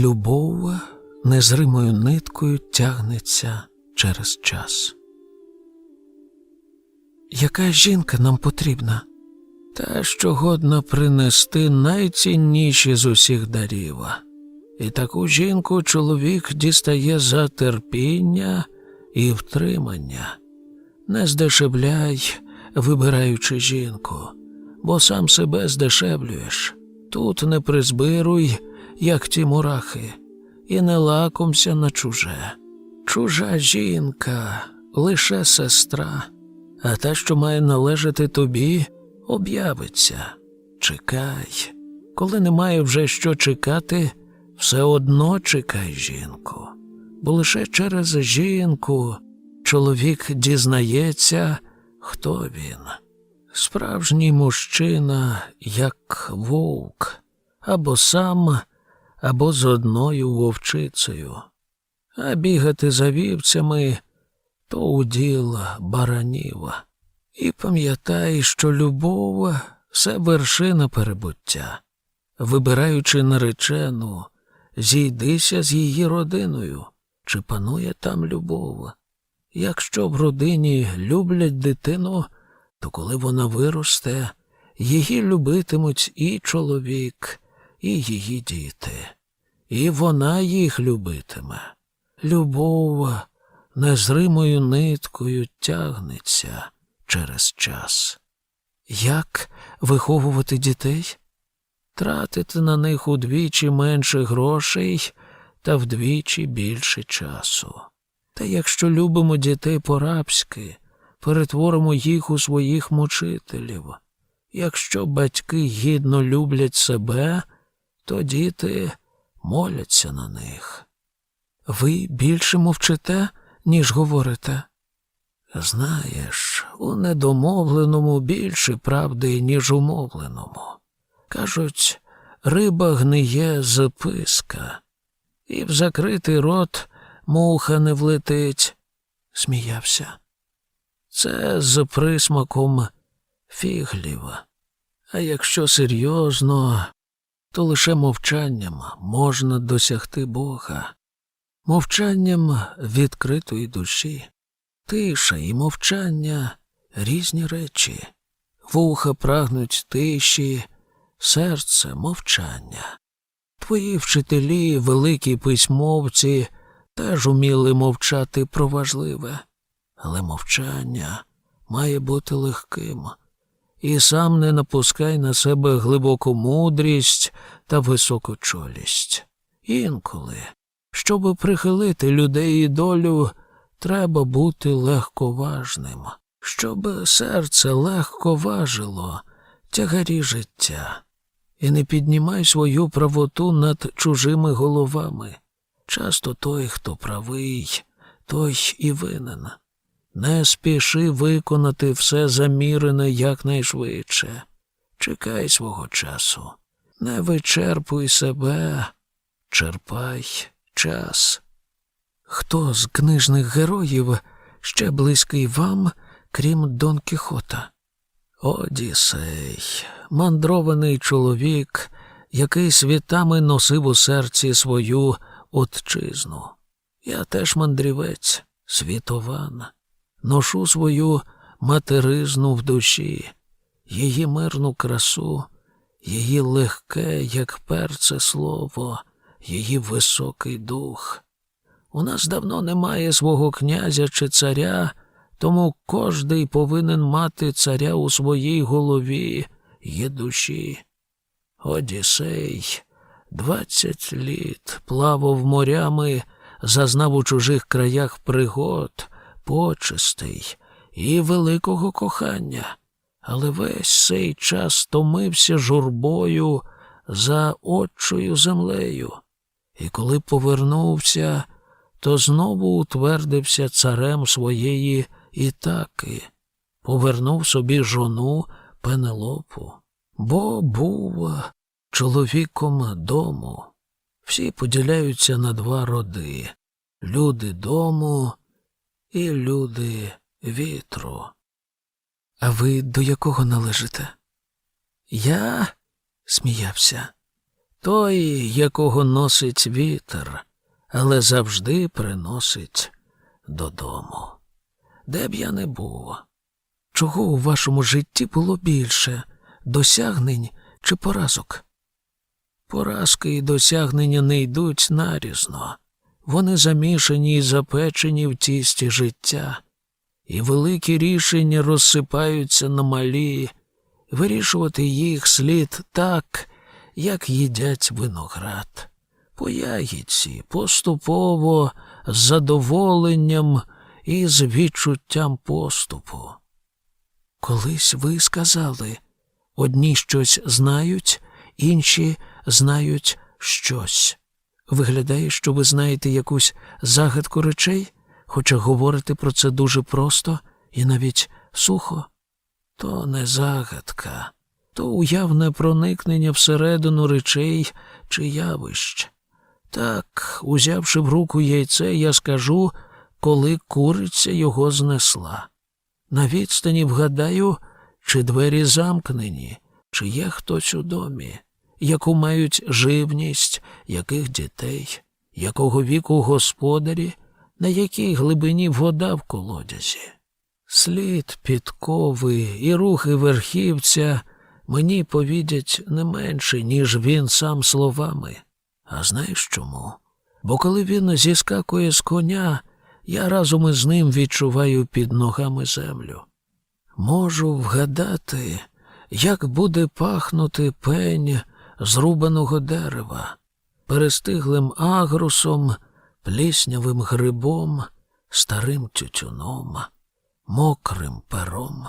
Любов незримою ниткою тягнеться через час. Яка жінка нам потрібна? Та, що годна принести найцінніші з усіх дарів. І таку жінку чоловік дістає за терпіння і втримання. Не здешевляй, вибираючи жінку, бо сам себе здешевлюєш. Тут не призбируй, як ті мурахи, і не лакомся на чуже. Чужа жінка лише сестра, а та, що має належати тобі, об'явиться. Чекай, коли немає вже що чекати, все одно чекай жінку, бо лише через жінку чоловік дізнається, хто він. Справжній мужчина, як вовк, або сам, або з одною вовчицею. А бігати за вівцями то уділ баранів. І пам'ятай, що любов це вершина перебуття. Вибираючи наречену, зійдися з її родиною, чи панує там любов. Якщо в родині люблять дитину, то коли вона виросте, її любитимуть і чоловік, і її діти, і вона їх любитиме. Любов незримою ниткою тягнеться через час. Як виховувати дітей? Тратити на них удвічі менше грошей та вдвічі більше часу. Та якщо любимо дітей по-рабськи, перетворимо їх у своїх мучителів. Якщо батьки гідно люблять себе, то діти моляться на них. Ви більше мовчите, ніж говорите. Знаєш, у недомовленому більше правди, ніж у мовленому. Кажуть, риба гниє з писка, і в закритий рот муха не влетить, сміявся. Це з присмаком фіглів. А якщо серйозно, то лише мовчанням можна досягти Бога, мовчанням відкритої душі. Тиша і мовчання різні речі, вуха прагнуть тиші, серце мовчання. Твої вчителі, великі письмовці, теж уміли мовчати про важливе, але мовчання має бути легким. І сам не напускай на себе глибоку мудрість та високочолість. Інколи, щоб прихилити людей і долю, треба бути легковажним, щоб серце легко важило тягарі життя. І не піднімай свою правоту над чужими головами. Часто той, хто правий, той і винен. Не спіши виконати все замірене якнайшвидше. Чекай свого часу. Не вичерпуй себе, черпай час. Хто з книжних героїв ще близький вам, крім Дон Кіхота? Одіссей, мандрований чоловік, який світами носив у серці свою отчизну. Я теж мандрівець, світован, ношу свою материзну в душі, її мирну красу, її легке, як перце слово, її високий дух. У нас давно немає свого князя чи царя, тому кожний повинен мати царя у своїй голові і душі. Одіссей двадцять літ плавав морями, зазнав у чужих краях пригод, почестей і великого кохання, але весь цей час томився журбою за отчою землею. І коли повернувся, то знову утвердився царем своєї Ітаки, повернув собі жону Пенелопу, бо був чоловіком дому. Всі поділяються на два роди люди дому і люди вітру. А ви до якого належите? Я сміявся. той, якого носить вітер, але завжди приносить додому. Де б я не був? Чого у вашому житті було більше досягнень чи поразок? Поразки і досягнення не йдуть нарізно. Вони замішані і запечені в тісті життя, і великі рішення розсипаються на малі, вирішувати їх слід так, як їдять виноград. По ягідці, поступово, з задоволенням і з відчуттям поступу. Колись ви сказали одні щось знають, інші знають щось. Виглядає, що ви знаєте якусь загадку речей, хоча говорите про це дуже просто і навіть сухо. То не загадка, то уявне проникнення всередину речей чи явищ. Так, узявши в руку яйце, я скажу, коли куриця його знесла. На відстані вгадаю, чи двері замкнені, чи є хтось у домі, яку мають живність, яких дітей, якого віку господарі, на якій глибині вода в колодязі. Слід підкови і рухи верхівця мені повідять не менше, ніж він сам словами. А знаєш чому? Бо коли він зіскакує з коня, я разом із ним відчуваю під ногами землю. Можу вгадати, як буде пахнути пень зрубаного дерева, перестиглим агрусом, пліснявим грибом, старим тютюном, мокрим пером.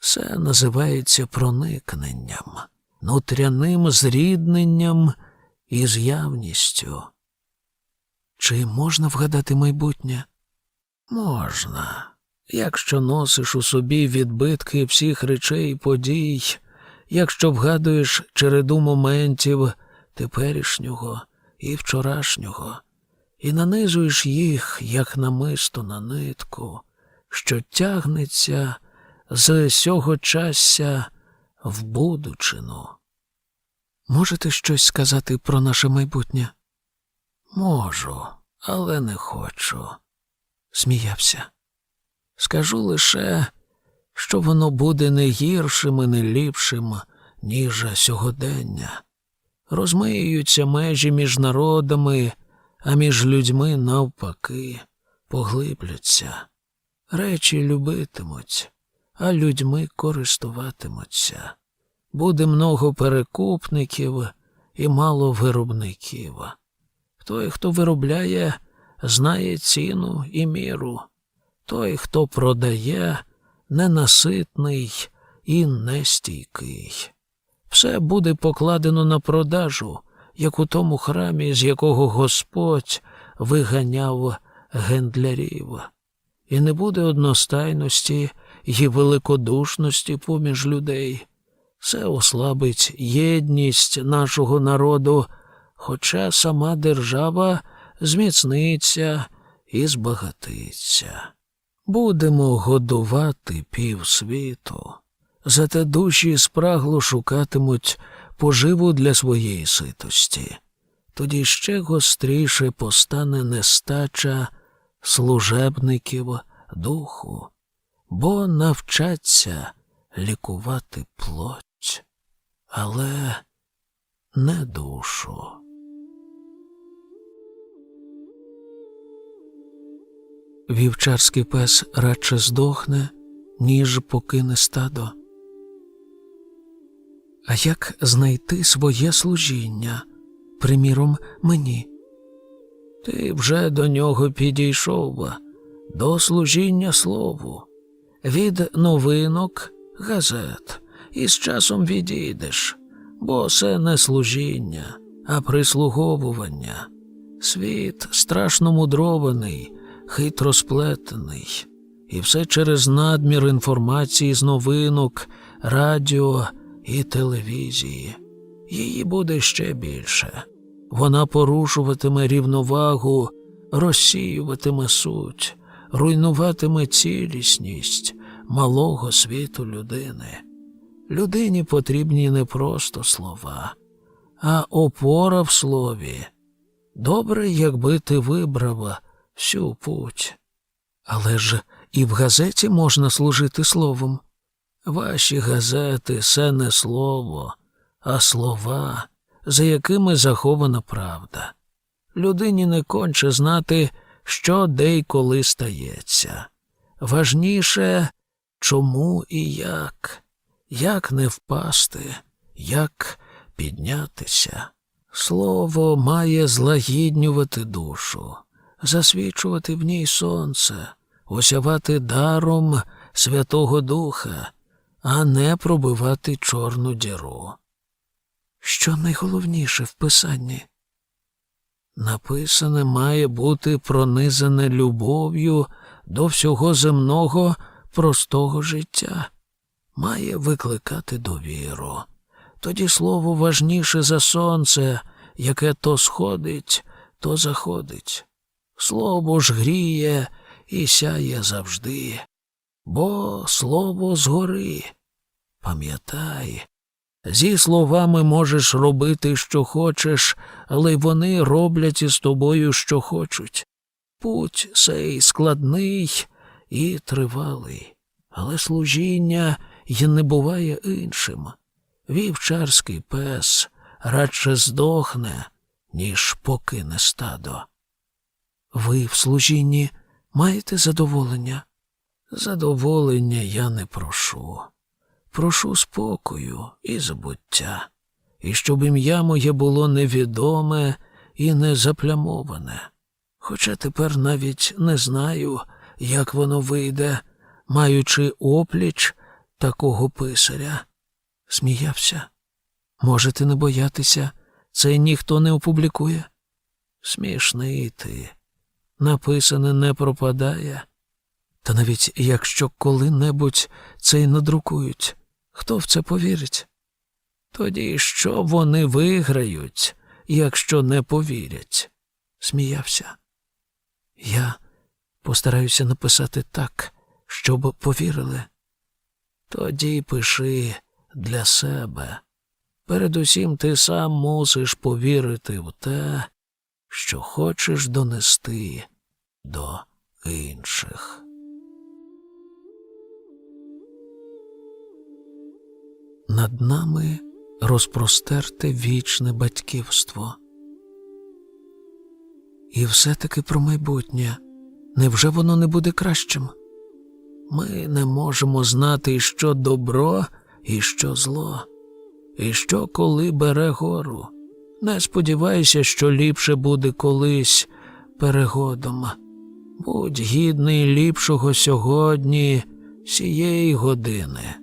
Це називається проникненням, нутряним зрідненням і з'явністю. Чи можна вгадати майбутнє? Можна, якщо носиш у собі відбитки всіх речей і подій, якщо вгадуєш череду моментів теперішнього і вчорашнього, і нанизуєш їх, як намисто на нитку, що тягнеться з сього часся в будучину. Можете щось сказати про наше майбутнє? Можу, але не хочу. Сміявся. Скажу лише, що воно буде не гіршим і не ліпшим, ніж сьогодення. Розмиються межі між народами, а між людьми навпаки поглибляться. Речі любитимуть, а людьми користуватимуться. Буде много перекупників і мало виробників. Той, хто виробляє, знає ціну і міру. Той, хто продає, ненаситний і нестійкий. Все буде покладено на продажу, як у тому храмі, з якого Господь виганяв гендлярів. І не буде одностайності і великодушності поміж людей. Це ослабить єдність нашого народу, хоча сама держава зміцниться і збагатиться. Будемо годувати півсвіту, зате душі спрагло шукатимуть поживу для своєї ситості. Тоді ще гостріше постане нестача служебників духу, бо навчаться лікувати плоть, але не душу. Вівчарський пес радше здохне, ніж покине стадо. А як знайти своє служіння, приміром, мені? Ти вже до нього підійшов, до служіння слову, від новинок, газет, і з часом відійдеш, бо це не служіння, а прислуговування. Світ страшно мудрований хитро сплетений, і все через надмір інформації з новинок, радіо і телевізії. Її буде ще більше. Вона порушуватиме рівновагу, розсіюватиме суть, руйнуватиме цілісність малого світу людини. Людині потрібні не просто слова, а опора в слові. Добре, якби ти вибрала всю путь. Але ж і в газеті можна служити словом. Ваші газети це не слово, а слова, за якими захована правда. Людині не конче знати, що де й коли стається. Важніше, чому і як, як не впасти, як піднятися. Слово має злагіднювати душу, засвічувати в ній сонце, осявати даром Святого Духа, а не пробивати чорну діру. Що найголовніше в писанні? Написане має бути пронизане любов'ю до всього земного простого життя, має викликати довіру. Тоді слово важніше за сонце, яке то сходить, то заходить. Слово ж гріє і сяє завжди, бо слово згори. Пам'ятай, зі словами можеш робити, що хочеш, але вони роблять із тобою, що хочуть. Путь сей складний і тривалий, але служіння й не буває іншим. Вівчарський пес радше здохне, ніж покине стадо. Ви в служінні маєте задоволення? Задоволення я не прошу. Прошу спокою і забуття, і щоб ім'я моє було невідоме і не заплямоване. Хоча тепер навіть не знаю, як воно вийде, маючи опліч такого писаря. Сміявся. Можете не боятися, це ніхто не опублікує. Смішний ти. Написане не пропадає. Та навіть якщо коли-небудь це й надрукують, хто в це повірить? Тоді що вони виграють, якщо не повірять? Сміявся. Я постараюся написати так, щоб повірили. Тоді пиши для себе. Передусім ти сам мусиш повірити в те, що хочеш донести до інших. Над нами розпростерте вічне батьківство. І все-таки про майбутнє. Невже воно не буде кращим? Ми не можемо знати, що добро і що зло, і що коли бере гору. Не сподівайся, що ліпше буде колись перегодом. Будь гідний ліпшого сьогодні, сієї години.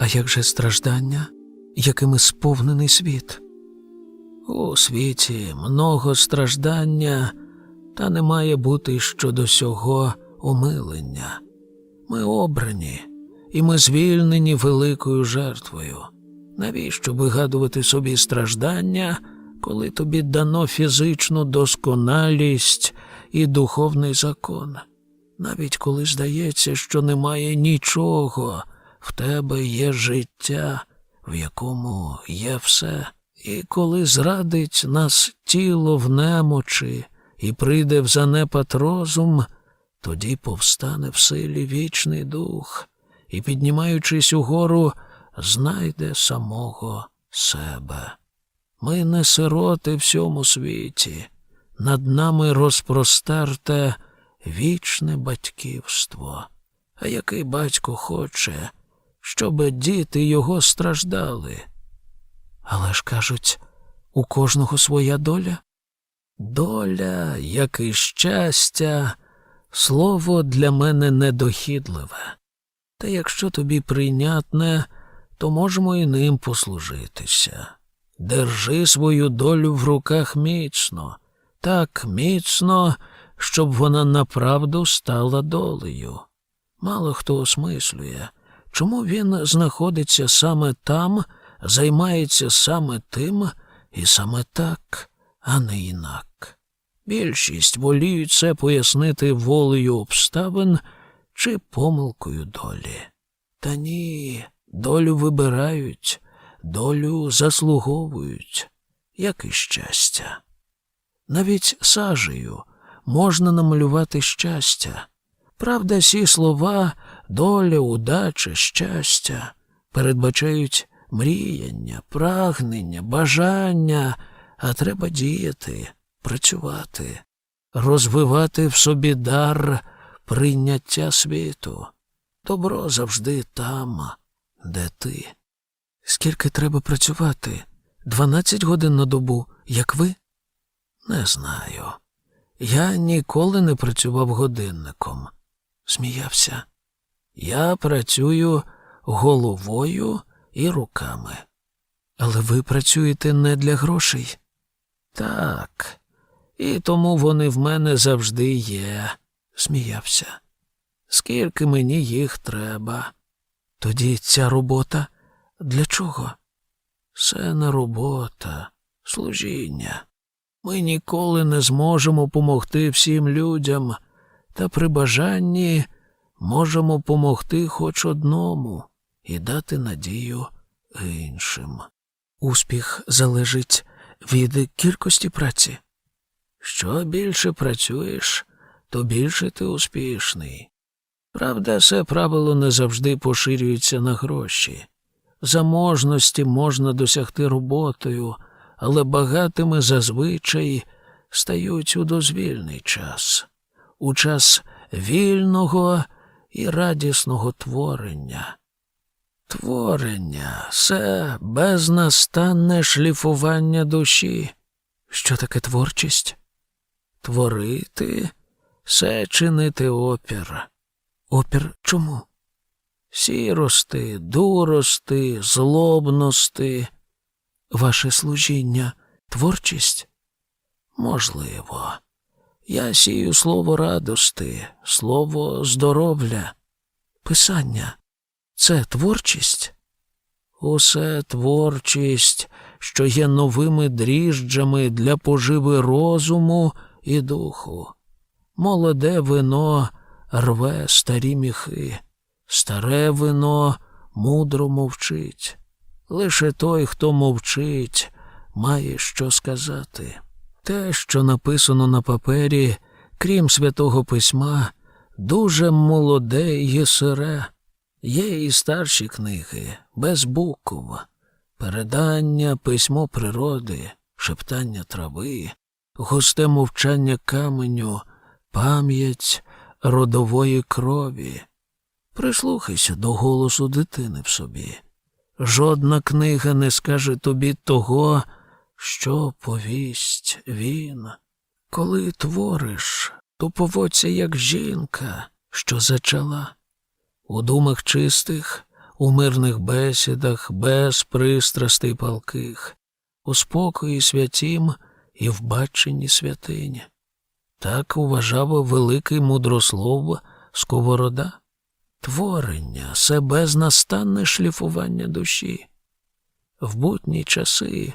А як же страждання, якими сповнений світ? У світі много страждання, та не має бути щодо сього умилення. Ми обрані, і ми звільнені великою жертвою. Навіщо вигадувати собі страждання, коли тобі дано фізичну досконалість і духовний закон? Навіть коли здається, що немає нічого, в тебе є життя, в якому є все. І коли зрадить нас тіло в немочі і прийде в занепад розум, тоді повстане в силі вічний дух і, піднімаючись угору, знайде самого себе. Ми не сироти всьому світі, над нами розпростерте вічне батьківство. А який батько хоче, щоб діти його страждали? Але ж кажуть, у кожного своя доля? Доля, як і щастя, слово для мене недохідливе. Та якщо тобі прийнятне, то можемо і ним послужитися. Держи свою долю в руках міцно, так міцно, щоб вона направду стала долею. Мало хто осмислює, чому він знаходиться саме там, займається саме тим і саме так, а не інак. Більшість воліють це пояснити волею обставин чи помилкою долі. Та ні, долю вибирають, долю заслуговують. як і щастя. Навіть сажею можна намалювати щастя. Правда, сі слова доля, удача, щастя передбачають мріяння, прагнення, бажання, а треба діяти, працювати, розвивати в собі дар прийняття світу. Добро завжди там, де ти. Скільки треба працювати? Дванадцять годин на добу, як ви? Не знаю. Я ніколи не працював годинником. Сміявся. Я працюю головою і руками. Але ви працюєте не для грошей? Так. І тому вони в мене завжди є, сміявся. Скільки мені їх треба? Тоді ця робота для чого? Це не робота, служіння. Ми ніколи не зможемо помогти всім людям, та при бажанні можемо помогти хоч одному і дати надію іншим. Успіх залежить від кількості праці. Що більше працюєш, то більше ти успішний. Правда, це правило не завжди поширюється на гроші. Заможності можна досягти роботою, але багатими зазвичай стають у дозвільний час, у час вільного і радісного творення. Творення це безнастанне шліфування душі. Що таке творчість? Творити це чинити опір. Опір чому? Сірости, дурости, злобності. Ваше служіння творчість? Можливо. Я сію слово радости, слово здоров'я, писання. Це творчість? Усе творчість, що є новими дріжджами для поживи розуму і духу. Молоде вино рве старі міхи, старе вино мудро мовчить. Лише той, хто мовчить, має що сказати. Те, що написано на папері, крім святого письма, дуже молоде і сире. Є і старші книги, без букв, передання, письмо природи, шептання трави, густе мовчання каменю, пам'ять родової крові. Прислухайся до голосу дитини в собі. Жодна книга не скаже тобі того, що повість він. Коли твориш, то поводься як жінка, що зачала. У думах чистих, у мирних бесідах, без пристрастей палких, у спокої святім і в баченні святині. Так вважав великий мудрослов Сковорода. Творення це безнастанне шліфування душі. В бутні часи,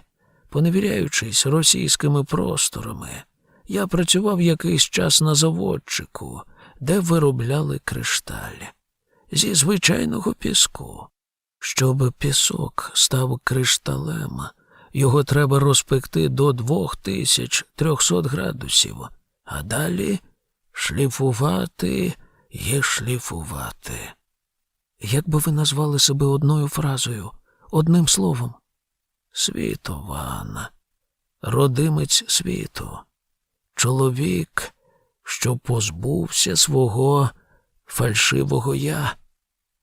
поневіряючись російськими просторами, я працював якийсь час на заводчику, де виробляли кришталь зі звичайного піску. Щоб пісок став кришталем, його треба розпекти до 2300 градусів, а далі шліфувати і шліфувати. Як би ви назвали себе одною фразою, одним словом? Світован, родимець світу, чоловік, що позбувся свого фальшивого я.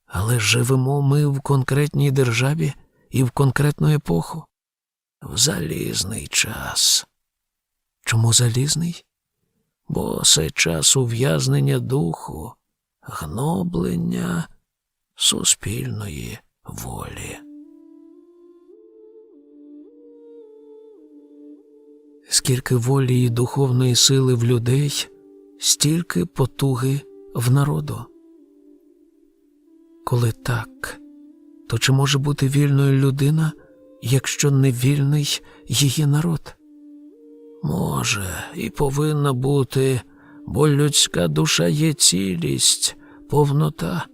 Але живемо ми в конкретній державі і в конкретну епоху. В залізний час. Чому залізний? Бо це час ув'язнення духу, гноблення суспільної волі. Скільки волі і духовної сили в людей, стільки потуги в народу. Коли так, то чи може бути вільною людина, якщо не вільний її народ? Може, і повинна бути, бо людська душа є цілість, повнота.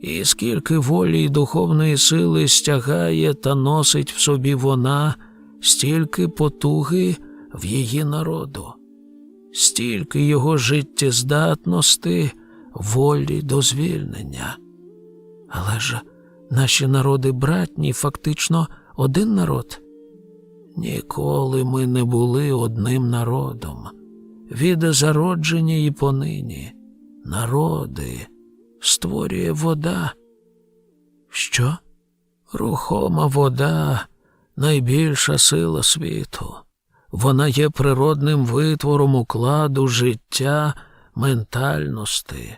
І скільки волі й духовної сили стягає та носить в собі вона, стільки потуги в її народу, стільки його життєздатності, волі до звільнення. Але ж наші народи братні, фактично один народ. Ніколи ми не були одним народом. Від зародження і понині. Народи створює вода. Що? Рухома вода найбільша сила світу. Вона є природним витвором укладу життя, ментальності.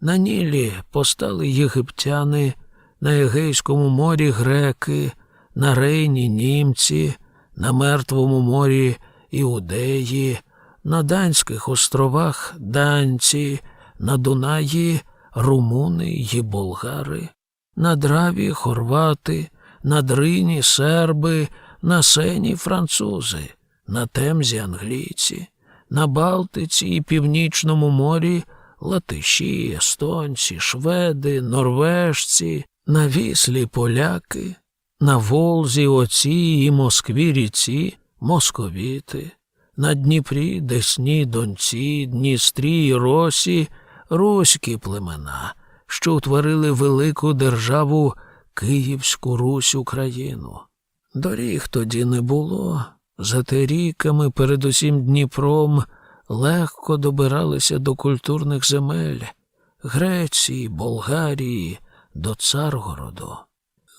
На Нілі постали єгиптяни, на Егейському морі греки, на Рейні німці, на Мертвому морі іудеї, на Данських островах данці, на Дунаї румуни й болгари, на Драві хорвати, на Дрині серби, на Сені французи, на Темзі англійці, на Балтиці і Північному морі латиші, естонці, шведи, норвежці, на віслі поляки, на Волзі оці і Москві ріці, московіти, на Дніпрі, Десні, Донці, Дністрі і Росі, руські племена, що утворили велику державу Київську Русь Україну. Доріг тоді не було, зате ріками, передусім Дніпром, легко добиралися до культурних земель Греції, Болгарії, до Царгороду.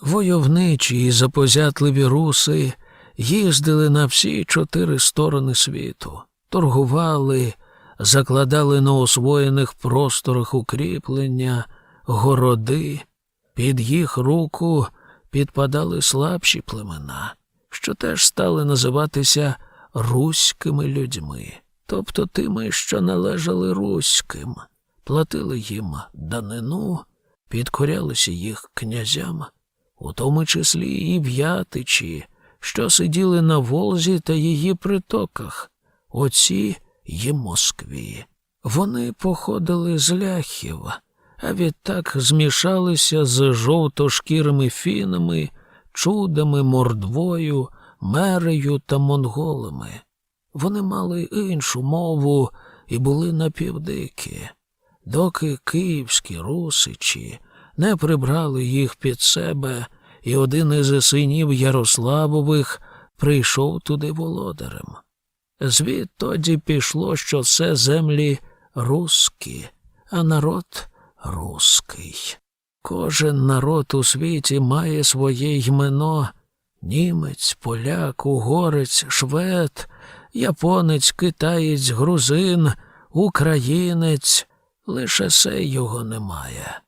Войовничі і запозятливі руси їздили на всі чотири сторони світу, торгували, закладали на освоєних просторах укріплення, городи, під їх руку підпадали слабші племена, що теж стали називатися руськими людьми, тобто тими, що належали руським, платили їм данину, підкорялися їх князям, у тому числі і в'ятичі, що сиділи на Волзі та її притоках, оці й Москві. Вони походили з ляхів, а відтак змішалися з жовтошкірими фінами, чудами, мордвою, мерею та монголами. Вони мали іншу мову і були напівдикі, доки київські русичі не прибрали їх під себе, і один із синів Ярославових прийшов туди володарем. Звід тоді пішло, що це землі русські, а народ руський. Кожен народ у світі має своє ймено німець, поляк, угорець, швед, японець, китаєць, грузин, українець, лише се його немає.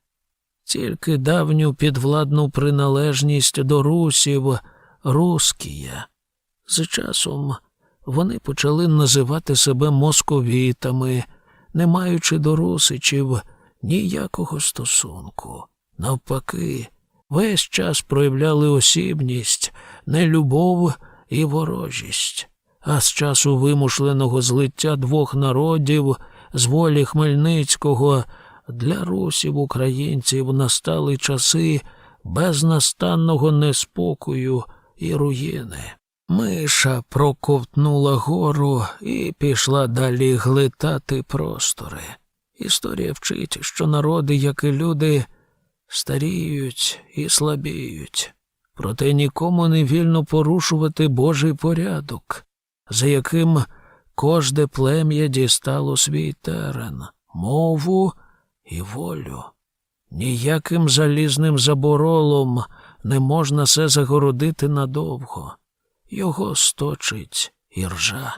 Тільки давню підвладну приналежність до русів рускія. З часом вони почали називати себе московітами, не маючи до русичів ніякого стосунку. Навпаки, весь час проявляли осібність, нелюбов і ворожість. А з часу вимушленого злиття двох народів з волі Хмельницького для русів українців настали часи безнастанного неспокою і руїни. Миша проковтнула гору і пішла далі глитати простори. Історія вчить, що народи, як і люди, старіють і слабіють, проте нікому не вільно порушувати Божий порядок, за яким кожне плем'я дістало свій терен, мову і волю. Ніяким залізним заборолом не можна се загородити надовго. Його сточить іржа,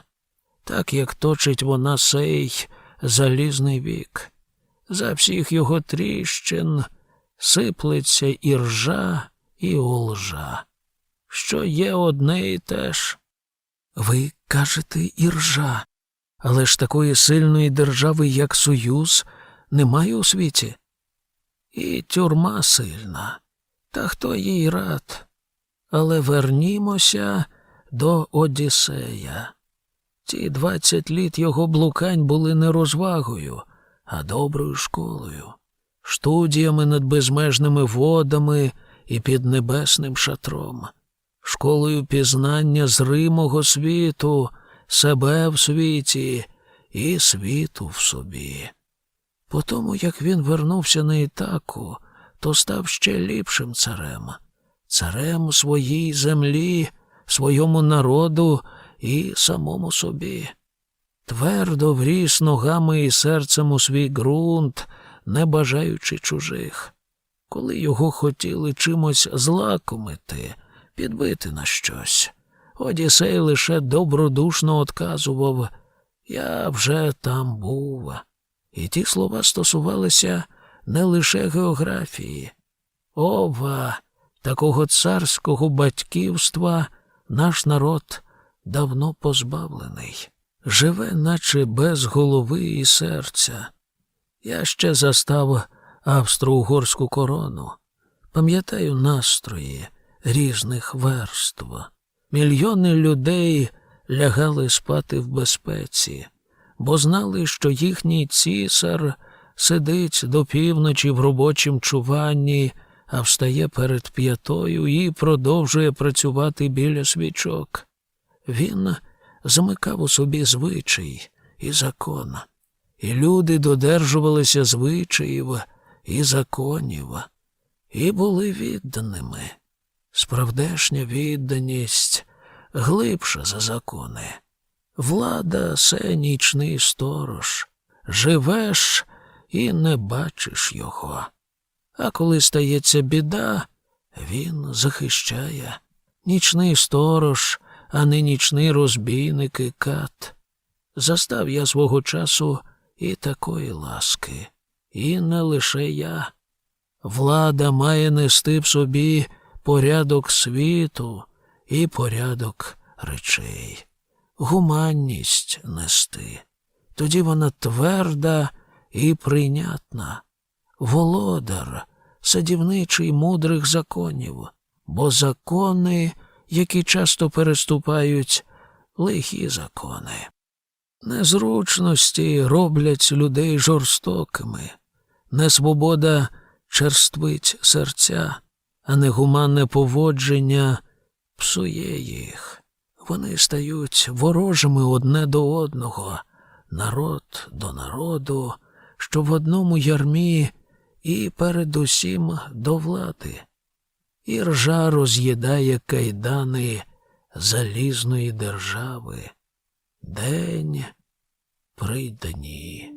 так як точить вона сей залізний вік. За всіх його тріщин сиплеться іржа і олжа, що є одне і те ж. Ви кажете іржа, але ж такої сильної держави, як Союз, немає у світі. І тюрма сильна, та хто їй рад. Але вернімося до Одіссея. Ці двадцять літ його блукань були не розвагою, а доброю школою, студіями над безмежними водами і під небесним шатром. школою пізнання зримого світу, себе в світі і світу в собі. По тому, як він вернувся на Ітаку, то став ще ліпшим царем, царем своїй землі, своєму народу і самому собі. Твердо вріс ногами і серцем у свій ґрунт, не бажаючи чужих. Коли його хотіли чимось злакомити, підбити на щось, Одіссей лише добродушно отказував Я вже там був. І ті слова стосувалися не лише географії. Ова, такого царського батьківства наш народ давно позбавлений, живе, наче без голови і серця. Я ще застав австро-угорську корону, пам'ятаю настрої різних верств. Мільйони людей лягали спати в безпеці, бо знали, що їхній цісар сидить до півночі в робочім чуванні, а встає перед п'ятою і продовжує працювати біля свічок. Він замикав у собі звичай і закон, і люди додержувалися звичаїв і законів, і були відданими. Справдешня відданість глибша за закони. Влада це нічний сторож. Живеш і не бачиш його. А коли стається біда, він захищає. Нічний сторож, а не нічний розбійник і кат. Застав я свого часу і такої ласки, і не лише я. Влада має нести в собі порядок світу і порядок речей, гуманність нести. Тоді вона тверда і прийнятна. Володар, садівничий мудрих законів, бо закони, які часто переступають, лихі закони. Незручності роблять людей жорстокими, несвобода черствить серця, а негуманне поводження псує їх. Вони стають ворожими одне до одного, народ до народу, що в одному ярмі і передусім до влади. І ржа роз'їдає кайдани залізної держави. День прийде ні.